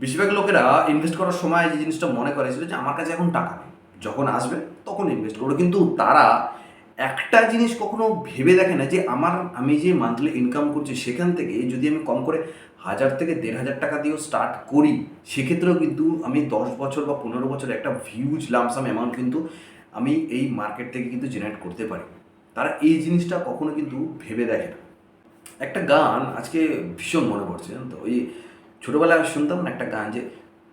বেশিরভাগ লোকেরা ইনভেস্ট করার সময় যে জিনিসটা মনে করে যে আমার কাছে এখন টাকা নেই। যখন আসবে, তখন ইনভেস্ট করব। কিন্তু তারা একটা জিনিস কখনো ভেবে দেখে না যে, আমার, আমি যে মান্থলি ইনকাম করছি সেখান থেকে যদি আমি কম করে হাজার থেকে দেড় হাজার টাকা দিয়েও স্টার্ট করি, সেক্ষেত্রেও কিন্তু আমি দশ বছর বা পনেরো বছর একটা ভিউজ লামসাম অ্যামাউন্ট কিন্তু আমি এই মার্কেট থেকে কিন্তু জেনারেট করতে পারি। তারা এই জিনিসটা কখনো কিন্তু ভেবে দেখে না। একটা গান আজকে ভীষণ মনে পড়ছে, জানো তো? ওই ছোটোবেলায় শুনতাম না একটা গান যে,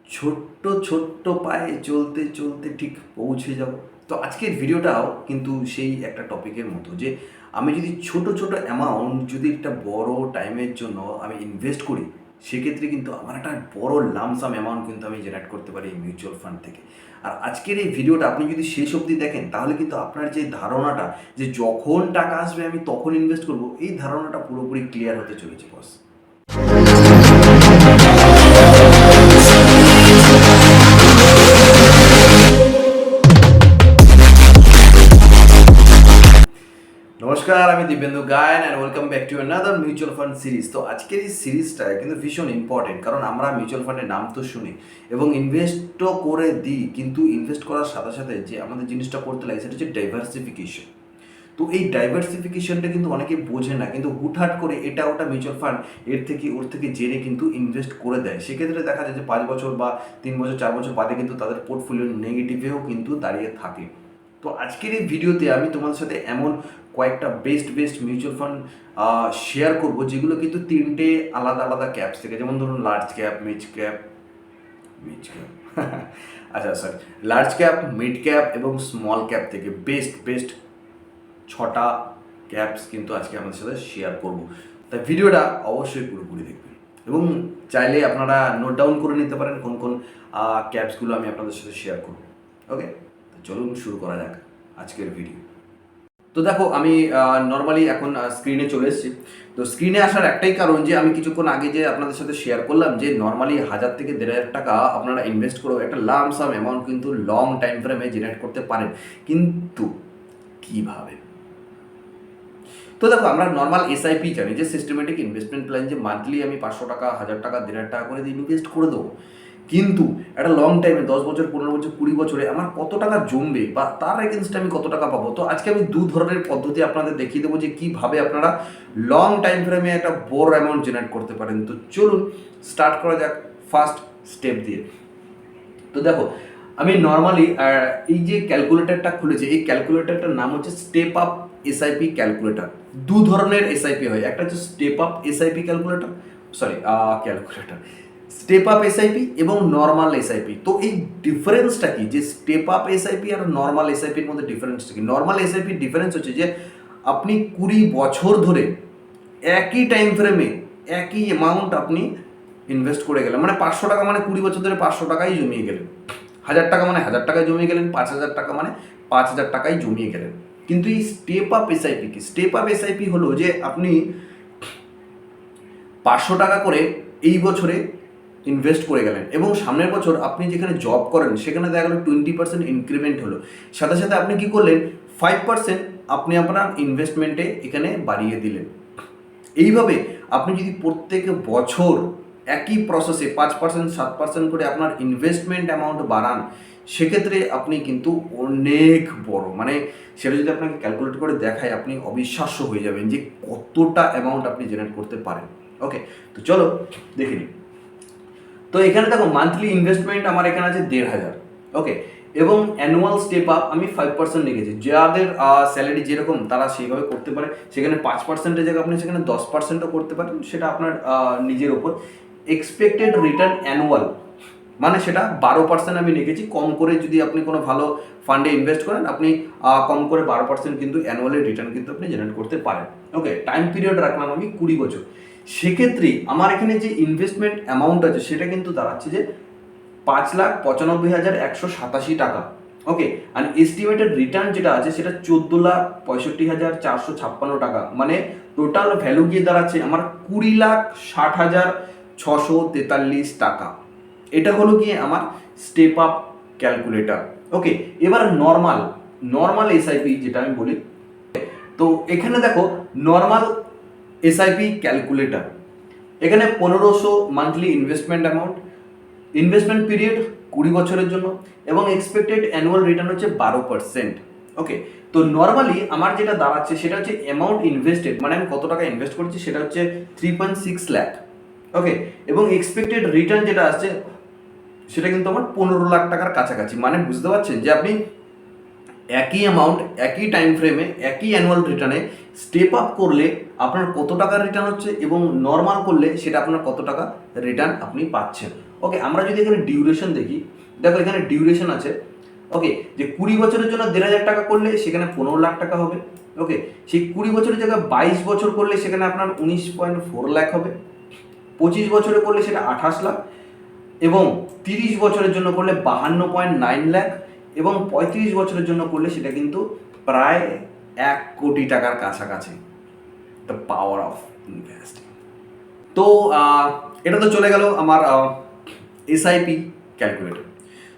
ছোট্ট ছোট্ট পায়ে চলতে চলতে ঠিক পৌঁছে যাব। তো আজকের ভিডিওটাও কিন্তু সেই একটা টপিকের মতো যে, আমি যদি ছোট ছোট অ্যামাউন্ট যদি একটা বড় টাইমের জন্য আমি ইনভেস্ট করি, সেক্ষেত্রে কিন্তু আমার একটা বড় লামসাম অ্যামাউন্ট কিন্তু আমি জেনারেট করতে পারি এই মিউচুয়াল ফান্ড থেকে। আর আজকের এই ভিডিওটা আপনি যদি শেষ অবধি দেখেন, তাহলে কিন্তু আপনার যে ধারণাটা যে যখন টাকা আসবে আমি তখন ইনভেস্ট করব, এই ধারণাটা পুরোপুরি ক্লিয়ার হতে চলেছে বস নমস্কার, আমি Dibyendu Gayan and welcome back to another mutual fund series তো আজকের এই সিরিজটা কিন্তু ভীষণ ইম্পর্টেন্ট কারণ আমরা মিউচুয়াল ফান্ডের নাম তো শুনি এবং ইনভেস্টও করে দিই, কিন্তু ইনভেস্ট করার সাথে সাথে যে আমাদের জিনিসটা করতে লাগে সেটা হচ্ছে ডাইভার্সিফিকেশন তো এই ডাইভার্সিফিকেশনটা কিন্তু অনেকে বোঝে না, কিন্তু হুটহাট করে এটা ওটা মিউচুয়াল ফান্ড এর থেকে ওর থেকে জেনে কিন্তু ইনভেস্ট করে দেয়। সেক্ষেত্রে দেখা যায় যে পাঁচ বছর বা তিন বছর, চার বছর বাদে কিন্তু তাদের পোর্টফোলিও নেগেটিভেও কিন্তু দাঁড়িয়ে থাকে। তো আজকের এই ভিডিওতে আমি তোমাদের সাথে এমন কয়েকটা best best mutual fund share করব, যেগুলো কিন্তু তিনটে আলাদা আলাদা ক্যাপস থেকে, যেমন ধরুন large cap mid cap mid cap আচ্ছা sir large cap mid cap এবং স্মল ক্যাপ থেকে বেস্ট বেস্ট ছটা ক্যাপস কিন্তু আজকে আমাদের সাথে শেয়ার করব। তাই ভিডিওটা অবশ্যই পুরোপুরি দেখবেন। এবং চাইলে আপনারা নোট ডাউন করে নিতে পারেন কোন কোন ক্যাপসগুলো আমি আপনাদের সাথে শেয়ার করব। ওকে চলুন শুরু করা যাক আজকের ভিডিও তো দেখো, আমি নর্মালি এখন স্ক্রিনে চলে এসেছি। তো স্ক্রিনে আসার একটাই কারণ যে, আমি কিছুক্ষণ আগে যে আপনাদের সাথে শেয়ার করলাম যে নর্মালি হাজার থেকে দেড় হাজার টাকা আপনারা ইনভেস্ট করে একটা লাম সাম অ্যামাউন্ট কিন্তু লং টাইম ফ্রেমে জেনারেট করতে পারেন। কিন্তু কীভাবে? তো দেখো, আমরা নর্মাল এসআইপি জানি যে সিস্টেমেটিক ইনভেস্টমেন্ট প্ল্যান যে মান্থলি আমি পাঁচশো টাকা, হাজার টাকা, দেড় হাজার টাকা করে ইনভেস্ট করে দেবো। কিন্তু একটা লং টাইমে দশ বছর, পনেরো বছর, কুড়ি বছরে আমার কত টাকা জমবে বা তার এগেনস্টে আমি কত টাকা পাবো? তো আজকে আমি দু ধরনের পদ্ধতি আপনাদের দেখিয়ে দেবো যে কীভাবে আপনারা লং টাইম ফ্রেমে একটা বড় অ্যামাউন্ট জেনারেট করতে পারেন। তো চলুন স্টার্ট করা যাক ফার্স্ট স্টেপ দিয়ে। তো দেখো, আমি নর্মালি এই যে ক্যালকুলেটরটা খুলেছি, এই ক্যালকুলেটরটার নাম হচ্ছে স্টেপ আপ এসআইপি ক্যালকুলেটার দু ধরনের এসআইপি হয়। একটা হচ্ছে step up SIP calculator sorry calculator step up SIP এবং নর্মাল এসআইপি তো এই ডিফারেন্সটা কি? যে স্টেপ আপ এসআইপি আর নর্মাল এসআইপির মধ্যে ডিফারেন্সটা কি? নর্মাল এসআইপির ডিফারেন্স হচ্ছে যে আপনি কুড়ি বছর ধরে একই টাইম ফ্রেমে একই অ্যামাউন্ট আপনি ইনভেস্ট করে গেলেন। মানে পাঁচশো টাকা মানে কুড়ি বছর ধরে পাঁচশো টাকাই জমিয়ে গেলেন। হাজার টাকা মানে হাজার টাকায় জমিয়ে গেলেন, পাঁচ হাজার টাকা মানে পাঁচ হাজার টাকায় জমিয়ে গেলেন। কিন্তু এই স্টেপ আপ এসআইপি কি? স্টেপ আপ এসআইপি হলো যে আপনি পাঁচশো টাকা করে এই বছরে ইনভেস্ট করে গেলেন। এবং সামনের বছর আপনি যেখানে জব করেন, সেখানে দেখা গেলো টোয়েন্টি পার্সেন্ট ইনক্রিমেন্ট হলো। সাথে সাথে আপনি কি করলেন? ফাইভ পার্সেন্ট আপনি আপনার ইনভেস্টমেন্টে এখানে বাড়িয়ে দিলেন। এইভাবে আপনি যদি প্রত্যেক বছর একই প্রসেসে পাঁচ পার্সেন্ট সাত পার্সেন্ট করে আপনার ইনভেস্টমেন্ট অ্যামাউন্ট বাড়ান, সেক্ষেত্রে আপনি কিন্তু অনেক বড়। মানে সেটা যদি আপনাকে ক্যালকুলেট করে দেখায়, আপনি অবিশ্বাস্য হয়ে যাবেন যে কতটা অ্যামাউন্ট আপনি জেনারেট করতে পারেন। ওকে তো চলো, দেখে নিই। তো এখানে দেখো মান্থলি ইনভেস্টমেন্ট আমার এখানে আছে দেড় হাজার ওকে এবং অ্যানুয়াল স্টেপ আপ আমি ফাইভ পার্সেন্ট রেখেছি। যাদের স্যালারি যেরকম তারা সেইভাবে করতে পারে। সেখানে পাঁচ পার্সেন্টের জায়গায় আপনি সেখানে দশ পার্সেন্টও করতে পারেন, সেটা আপনার নিজের ওপর। এক্সপেক্টেড রিটার্ন অ্যানুয়াল মানে সেটা বারো পার্সেন্ট আমি রেখেছি। কম করে যদি আপনি কোনো ভালো ফান্ডে ইনভেস্ট করেন, আপনি কম করে বারো পার্সেন্ট কিন্তু অ্যানুয়ালি রিটার্ন কিন্তু আপনি জেনারেট করতে পারেন ওকে টাইম পিরিয়ড রাখলাম আমি কুড়ি বছর। সেক্ষেত্রে আমার এখানে যে ইনভেস্টমেন্ট অ্যামাউন্ট আছে, সেটা কিন্তু দাঁড়াচ্ছে যে পাঁচ লাখ পঁচানব্বই হাজার একশো সাতাশি টাকা। ওকে আর এস্টিমেটেড রিটার্ন যেটা আছে, সেটা চোদ্দ লাখ পঁয়ষট্টি হাজার চারশো ছাপ্পান্ন টাকা। মানে টোটাল ভ্যালু গিয়ে দাঁড়াচ্ছে আমার কুড়ি লাখ ষাট হাজার ছশো তেতাল্লিশ টাকা। এটা হলো গিয়ে আমার স্টেপ আপ ক্যালকুলেটর ওকে এবার নর্মাল নর্মাল এসআইপি যেটা আমি বলি। তো এখানে দেখো নর্মাল এসআইপি ক্যালকুলেটর এখানে পনেরোশো monthly investment amount investment period কুড়ি বছরের জন্য এবং এক্সপেক্টেড অ্যানুয়াল রিটার্ন হচ্ছে বারো পার্সেন্ট ওকে তো নর্মালি আমার যেটা দাঁড়াচ্ছে সেটা হচ্ছে অ্যামাউন্ট ইনভেস্টেড মানে আমি কত টাকা ইনভেস্ট করছি সেটা হচ্ছে three point six lakh okay এবং এক্সপেক্টেড রিটার্ন যেটা আসছে সেটা কিন্তু আমার পনেরো লাখ টাকার কাছাকাছি। মানে বুঝতে পারছেন যে আপনি একই অ্যামাউন্ট একই টাইম ফ্রেমে একই অ্যানুয়াল রিটার্নে স্টেপ আপ করলে আপনার কত টাকা রিটার্ন হচ্ছে এবং নর্মাল করলে সেটা আপনার কত টাকা রিটার্ন আপনি পাচ্ছেন। ওকে আমরা যদি এখানে ডিউরেশন দেখি, দেখো এখানে ডিউরেশন আছে। ওকে যে কুড়ি বছরের জন্য দেড় হাজার টাকা করলে সেখানে পনেরো লাখ টাকা হবে। ওকে সেই কুড়ি বছরের জায়গায় বাইশ বছর করলে সেখানে আপনার উনিশ পয়েন্ট ফোর লাখ হবে। পঁচিশ বছরে করলে সেটা আঠাশ লাখ এবং তিরিশ বছরের জন্য করলে বাহান্ন পয়েন্ট নাইন লাখ। এবং পঁয়ত্রিশ বছরের জন্য করলে সেটা কিন্তু প্রায় এক কোটি টাকার কাছাকাছি দ্য পাওয়ার অফ ইনভেস্টিং তো এটা তো চলে গেল আমার এসআইপি ক্যালকুলেটর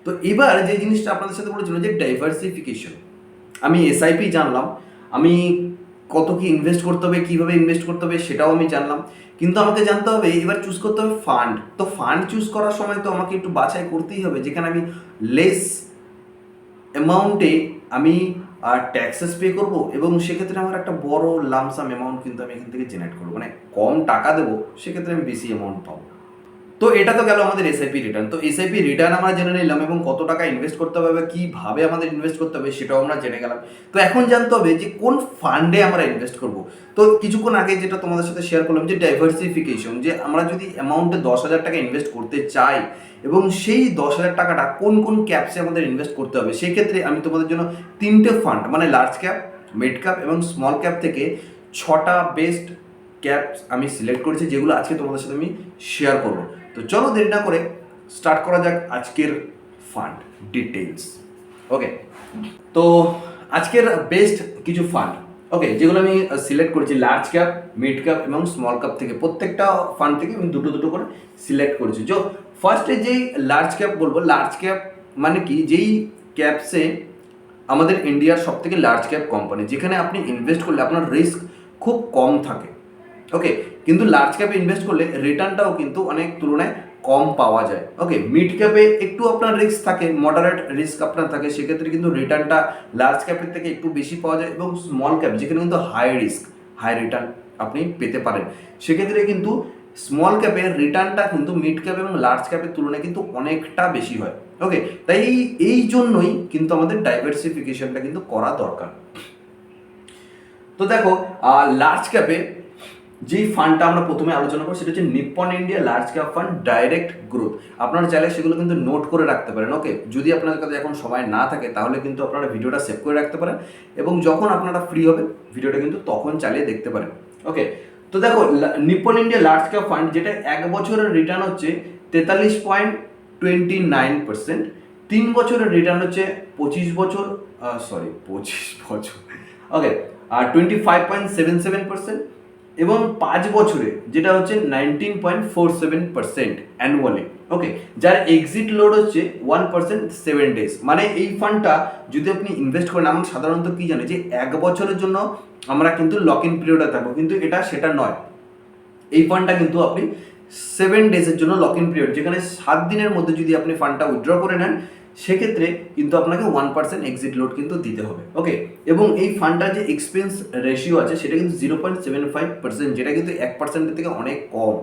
তো এবার যে জিনিসটা আপনাদের সাথে বলেছিল যে ডাইভার্সিফিকেশন আমি এসআইপি জানলাম, আমি কত কি ইনভেস্ট করতে হবে, কীভাবে ইনভেস্ট করতে হবে সেটাও আমি জানলাম, কিন্তু আমাকে জানতে হবে, এবার চুজ করতে হবে ফান্ড তো ফান্ড চুজ করার সময় তো আমাকে একটু বাছাই করতেই হবে, যেখানে আমি লেস অ্যামাউন্টে আমি ট্যাক্সেস পে করব এবং সেক্ষেত্রে আমার একটা বড় লামসাম অ্যামাউন্ট কিন্তু আমি এখান থেকে জেনারেট করব। মানে কম টাকা দেবো, সেক্ষেত্রে আমি বেশি অ্যামাউন্ট পাবো। তো এটা তো গেল আমাদের এসআইপি রিটার্ন তো এসআইপি রিটার্ন আমরা জেনে নিলাম এবং কত টাকা ইনভেস্ট করতে হবে বা কীভাবে আমাদের ইনভেস্ট করতে হবে সেটাও আমরা জেনে গেলাম। তো এখন জানতে হবে যে কোন ফান্ডে আমরা ইনভেস্ট করব? তো কিছুক্ষণ আগে যেটা তোমাদের সাথে শেয়ার করলাম যে ডাইভার্সিফিকেশন যে আমরা যদি অ্যামাউন্টে দশ হাজার টাকা ইনভেস্ট করতে চাই এবং সেই দশ হাজার টাকাটা কোন কোন ক্যাপসে আমাদের ইনভেস্ট করতে হবে, সেক্ষেত্রে আমি তোমাদের জন্য তিনটে ফান্ড মানে লার্জ ক্যাপ মিড ক্যাপ এবং স্মল ক্যাপ থেকে ছটা বেস্ট ক্যাপস আমি সিলেক্ট করেছি, যেগুলো আজকে তোমাদের সাথে আমি শেয়ার করব। তো চলো দেরি না করে স্টার্ট করা যাক আজকের ফান্ড ডিটেলস ওকে তো আজকের বেস্ট কিছু ফান্ড ওকে যেগুলো আমি সিলেক্ট করেছি লার্জ ক্যাপ মিড ক্যাপ এবং স্মল ক্যাপ থেকে। প্রত্যেকটা ফান্ড থেকে আমি দুটো দুটো করে সিলেক্ট করেছি। যো ফার্স্টে যেই লার্জ ক্যাপ বলব লার্জ ক্যাপ মানে কি? যেই ক্যাপসে আমাদের ইন্ডিয়ার সব থেকে লার্জ ক্যাপ কোম্পানি যেখানে আপনি ইনভেস্ট করলে আপনার রিস্ক খুব কম থাকে। ওকে কিন্তু লার্জ ক্যাপে ইনভেস্ট করলে রিটার্নটাও কিন্তু অনেক তুলনায় কম পাওয়া যায়। ওকে মিড ক্যাপে একটু আপনার রিস্ক থাকে মডারেট রিস্ক আপনার থাকে, সেক্ষেত্রে কিন্তু রিটার্নটা লার্জ ক্যাপের থেকে একটু বেশি পাওয়া যায় এবং স্মল ক্যাপ যেখানে কিন্তু হাই রিস্ক হাই রিটার্ন আপনি পেতে পারেন। সেক্ষেত্রে কিন্তু স্মল ক্যাপের রিটার্নটা কিন্তু মিড ক্যাপ এবং লার্জ ক্যাপের তুলনায় কিন্তু অনেকটা বেশি হয়। ওকে তাই এই- এই জন্যই কিন্তু আমাদের ডাইভার্সিফিকেশনটা কিন্তু করা দরকার। তো দেখো লার্জ ক্যাপে যেই ফান্ডটা আমরা প্রথমে আলোচনা করব সেটা হচ্ছে Nippon India large cap fund direct growth আপনারা চাইলে সেগুলো কিন্তু নোট করে রাখতে পারেন ওকে যদি আপনাদের কাছে এখন সময় না থাকে, তাহলে কিন্তু আপনারা ভিডিওটা সেভ করে রাখতে পারেন এবং যখন আপনারা ফ্রি হবে ভিডিওটা কিন্তু তখন চালিয়ে দেখতে পারেন ওকে তো দেখো Nippon India large cap fund যেটা এক বছরের রিটার্ন হচ্ছে তেতাল্লিশ পয়েন্ট টোয়েন্টি নাইন পার্সেন্ট, তিন বছরের রিটার্ন হচ্ছে পঁচিশ বছর সরি পঁচিশ বছর ওকে আর twenty five point seven seven percent এবং পাঁচ বছরে, যেটা হচ্ছে nineteen point four seven percent annually okay যার এক্সিট লোড হচ্ছে ওয়ান পার্সেন্ট সেভেন ডেজ মানে এই ফান্ডটা যদি আপনি ইনভেস্ট করেন, আমরা সাধারণত কি জানি যে এক বছরের জন্য আমরা কিন্তু লক ইন পিরিয়ডে থাকব, কিন্তু এটা সেটা নয়। এই ফান্ডটা কিন্তু আপনি সেভেন ডেজের জন্য লক ইন পিরিয়ড যেখানে সাত দিনের মধ্যে যদি আপনি ফান্ডটা উইথড্র করে নেন সেক্ষেত্রে কিন্তু আপনাকে ওয়ান পার্সেন্ট এক্সিট লোড কিন্তু দিতে হবে ওকে এবং এই ফান্ডটার যে এক্সপেন্স রেশিও আছে, সেটা কিন্তু zero point seven five percent যেটা কিন্তু এক পার্সেন্টের থেকে অনেক কম।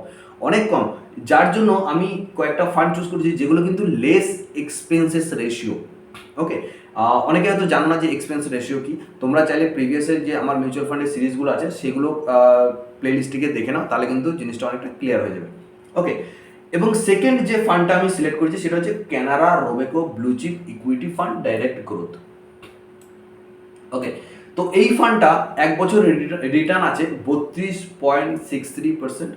অনেক কম। যার জন্য আমি কয়েকটা ফান্ড চুজ করেছি যেগুলো কিন্তু লেস এক্সপেন্সেস রেশিও ওকে অনেকে হয়তো জানো না যে এক্সপেন্স রেশিও কি। তোমরা চাইলে প্রিভিয়াসের যে আমার মিউচুয়াল ফান্ডের সিরিজগুলো আছে, সেগুলো প্লেলিস্টটিকে দেখে নাও, তাহলে কিন্তু জিনিসটা অনেকটা ক্লিয়ার হয়ে যাবে ওকে এবং সেকেন্ড যে ফান্ডটা আমি সিলেক্ট করেছি সেটা হচ্ছে Canara Robeco blue chip equity fund direct growth okay তো এই ফান্ডটা এক বছর রিটার্ন আছে বত্রিশ পয়েন্ট সিক্স থ্রি পার্সেন্ট,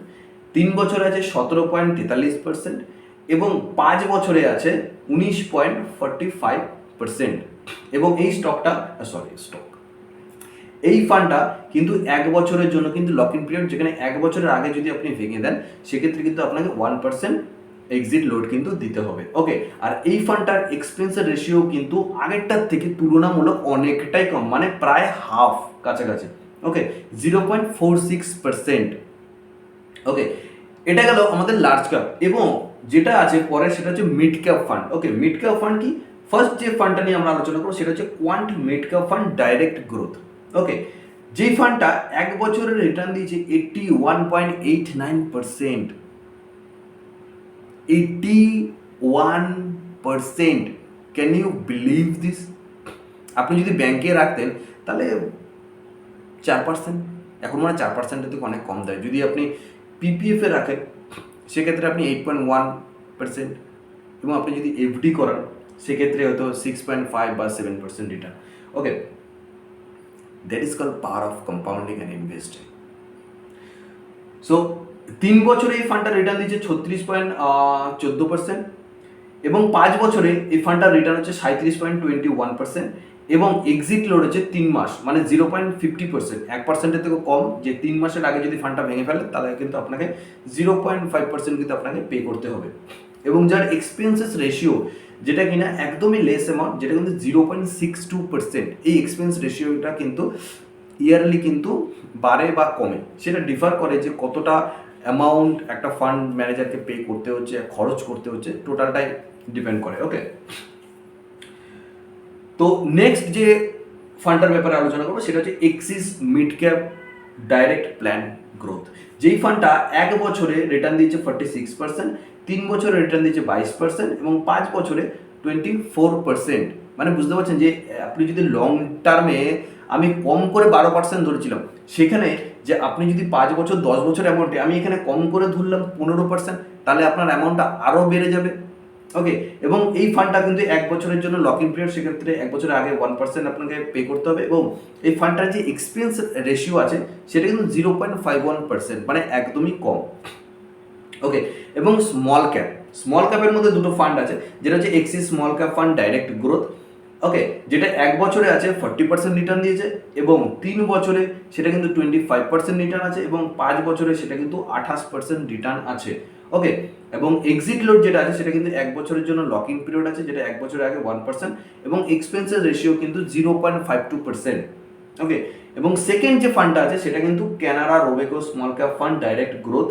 তিন বছরে আছে সতেরো পয়েন্ট তেতাল্লিশ পার্সেন্ট এবং পাঁচ বছরে আছে উনিশ পয়েন্ট ফর্টি ফাইভ পার্সেন্ট। এবং এই স্টকটা সরি স্টক এই ফান্ডটা কিন্তু এক বছরের জন্য কিন্তু লক ইন পিরিয়ড যেখানে এক বছরের আগে যদি আপনি ভেঙে দেন, সেক্ষেত্রে কিন্তু আপনাকে ওয়ান পার্সেন্ট এক্সিট লোড কিন্তু দিতে হবে। ওকে আর এই ফান্ডটার এক্সপেন্সের রেশিও কিন্তু আগেরটার থেকে তুলনামূলক অনেকটাই কম মানে প্রায় হাফ কাছাকাছি। Okay zero point four six percent okay এটা গেল আমাদের লার্জ ক্যাপ এবং যেটা আছে পরে সেটা হচ্ছে mid cap fund okay mid cap fund কি? ফার্স্ট যে ফান্ডটা নিয়ে আমরা আলোচনা করব, সেটা হচ্ছে quant mid cap fund direct growth okay যেই ফান্ডটা এক বছরের রিটার্ন দিয়েছে eighty one point eight nine percent eighty one percent can you believe this আপনি যদি ব্যাংকে রাখতেন, তাহলে চার পার্সেন্ট এখন মানে চার পার্সেন্টের থেকে অনেক কম দেয় যদি আপনি পিপিএফে রাখেন, সেক্ষেত্রে আপনি এইট পয়েন্ট ওয়ান পার্সেন্ট এবং আপনি যদি এফডি করান, সেক্ষেত্রে হয়তো সিক্স পয়েন্ট ফাইভ বা seven percent return okay that is call power of compounding and investing so তিন বছরে এই ফান্ডটা রিটার্ন দিচ্ছে ছত্রিশ পয়েন্ট চোদ্দ পার্সেন্ট এবং পাঁচ বছরে এই ফান্ডটার রিটার্ন হচ্ছে সাঁত্রিশ পয়েন্ট টোয়েন্টি ওয়ান পার্সেন্ট এবং এক্সিট লোড হচ্ছে তিন মাস মানে জিরো পয়েন্ট ফিফটি পার্সেন্ট এক পার্সেন্টের থেকে কম, যে তিন মাসের আগে যদি ফান্ডটা ভেঙে ফেলে, তাহলে কিন্তু আপনাকে জিরো পয়েন্ট ফাইভ পার্সেন্ট কিন্তু আপনাকে পে করতে হবে। এবং যার এক্সপেন্সেস রেশিও যেটা কিনা একদমই লেস অ্যামাউন্ট যেটা কিন্তু zero point six two percent এই এক্সপেন্স রেশিওটা কিন্তু ইয়ারলি কিন্তু বাড়ে বা কমে। সেটা ডিফার করে যে কতটা অ্যামাউন্ট একটা ফান্ড ম্যানেজারকে পে করতে হচ্ছে, খরচ করতে হচ্ছে টোটালটাই ডিপেন্ড করে ওকে তো নেক্সট যে ফান্ডটার ব্যাপারে আলোচনা করব, সেটা হচ্ছে Axis mid cap direct plan growth যেই ফান্ডটা এক বছরে রিটার্ন দিচ্ছে ফর্টি সিক্স পার্সেন্ট তিন বছরে রিটার্ন দিচ্ছে বাইশ পার্সেন্ট এবং পাঁচ বছরে টোয়েন্টি ফোর পার্সেন্ট মানে বুঝতে পারছেন যে, আপনি যদি লং টার্মে আমি কম করে বারো পার্সেন্ট ধরেছিলাম, সেখানে যে আপনি যদি পাঁচ বছর, দশ বছর অ্যামাউন্টে আমি এখানে কম করে ধরলাম পনেরো পার্সেন্ট তাহলে আপনার অ্যামাউন্টটা আরও বেড়ে যাবে। ওকে এবং এই ফান্ডটা কিন্তু এক বছরের জন্য লক ইন পিরিয়ড সেক্ষেত্রে এক বছরের আগে ওয়ান পার্সেন্ট আপনাকে পে করতে হবে এবং এই ফান্ডটার যে এক্সপিরিয়েন্স রেশিও আছে, সেটা কিন্তু zero point five one percent মানে একদমই কম। ওকে এবং স্মল ক্যাপ স্মল ক্যাপের মধ্যে দুটো ফান্ড আছে, যেটা হচ্ছে Axis small cap fund direct growth okay যেটা এক বছরে আছে ফর্টি পার্সেন্ট রিটার্ন দিয়েছে, এবং তিন বছরে সেটা কিন্তু টোয়েন্টি ফাইভ পার্সেন্ট রিটার্ন আছে, এবং পাঁচ বছরে সেটা কিন্তু আঠাশ পার্সেন্ট রিটার্ন আছে। ওকে এবং এক্সিট লোড যেটা আছে, সেটা কিন্তু এক বছরের জন্য লক ইন পিরিয়ড আছে, যেটা এক বছরের আগে ওয়ান পার্সেন্ট এবং এক্সপেন্সেস রেশিও কিন্তু zero point five two percent okay এবং সেকেন্ড যে ফান্ডটা আছে, সেটা কিন্তু Canada Robeco small cap fund direct growth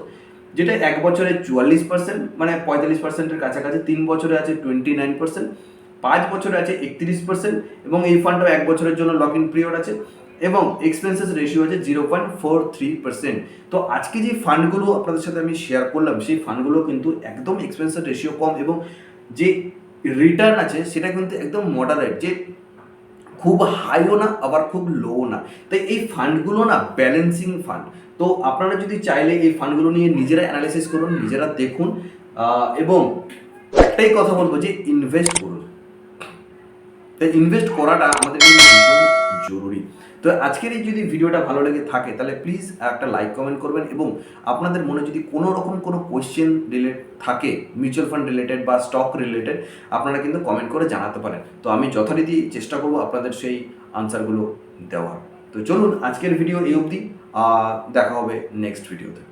যেটা এক বছরে চুয়াল্লিশ পার্সেন্ট মানে পঁয়তাল্লিশ পার্সেন্টের কাছাকাছি, তিন বছরে আছে টোয়েন্টি নাইন পার্সেন্ট পাঁচ বছরে আছে একত্রিশ পার্সেন্ট এবং এই ফান্ডটাও এক বছরের জন্য লক ইন পিরিয়ড আছে। এবং এক্সপেন্সেস রেশিও আছে zero point four three percent তো আজকে যে ফান্ডগুলো আপনাদের সাথে আমি শেয়ার করলাম, সেই ফান্ডগুলো কিন্তু একদম এক্সপেন্সেস রেশিও কম এবং যে রিটার্ন আছে, সেটা কিন্তু একদম মডারেট যে খুব হাইও না, আবার খুব লো না। তাই এই ফান্ডগুলো না ব্যালেন্সিং ফান্ড তো আপনারা যদি চাইলে এই ফান্ডগুলো নিয়ে নিজেরা অ্যানালাইসিস করুন, নিজেরা দেখুন এবং একটাই কথা বলব যে ইনভেস্ট করুন। তাই ইনভেস্ট করাটা আমাদের জরুরি। তো আজকের এই যদি ভিডিওটা ভালো লেগে থাকে, তাহলে প্লিজ একটা লাইক কমেন্ট করবেন এবং আপনাদের মনে যদি কোনো রকম কোনো কোয়েশ্চেন রিলেট থাকে মিউচুয়াল ফান্ড রিলেটেড বা স্টক রিলেটেড আপনারা কিন্তু কমেন্ট করে জানাতে পারেন। তো আমি যথারীতি চেষ্টা করব আপনাদের সেই আনসারগুলো দেওয়ার। তো চলুন আজকের ভিডিও এই অবধি দেখা হবে নেক্সট ভিডিওতে